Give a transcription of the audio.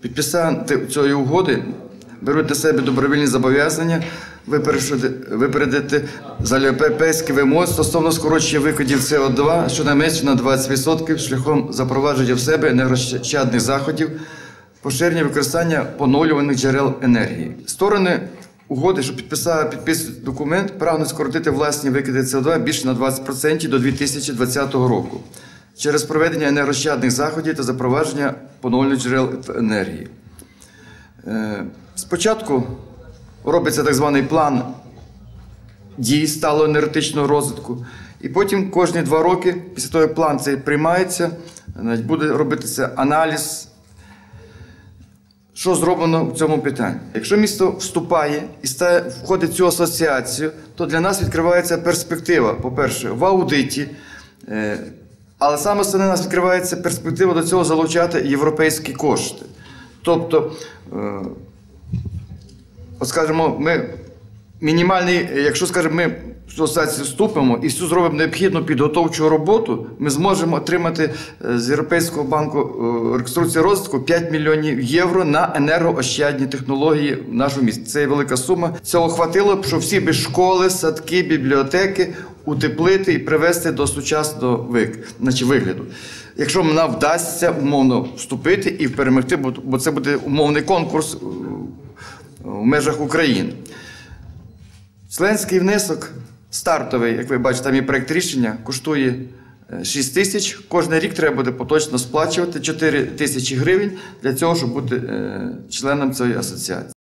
Підписанти цієї угоди беруть на себе добровільні зобов'язання випередити- залюбейські вимоги стосовно скорочення викидів СО2 щонайменше на 20% шляхом запровадження в себе енергощадних заходів, поширення використання поновлюваних джерел енергії. Сторони угоди, що підписали підписують документ, прагнуть скоротити власні викиди СО2 більше на 20% до 2020 року через проведення енергощадних заходів та запровадження поновлюваних джерел енергії. Е, Спочатку робиться так званий план дій сталого енергетичного розвитку, і потім кожні два роки, після того, як план цей приймається, буде робитися аналіз, що зроблено в цьому питанні. Якщо місто вступає і входить в цю асоціацію, то для нас відкривається перспектива, по-перше, в аудиті. Але саме основне нас відкривається перспектива до цього залучати європейські кошти. Тобто, е, от скажімо, ми мінімальний, якщо скажімо, ми в асоціацію вступимо і всю зробимо необхідну підготовчу роботу, ми зможемо отримати е, з Європейського банку е, реконструкції розвитку 5 мільйонів євро на енергоощадні технології в нашому місті. Це є велика сума. Цього хватило б, щоб всі би школи, садки, бібліотеки утеплити і привести до сучасного вигляду. Якщо нам вдасться умовно вступити і перемогти, бо- це буде умовний конкурс е, в межах України. Членський внесок стартовий, як ви бачите, там є проєкт рішення, коштує е, 6 тисяч. Кожен рік треба буде поточно сплачувати 4 тисячі гривень для цього, щоб бути е, членом цієї асоціації.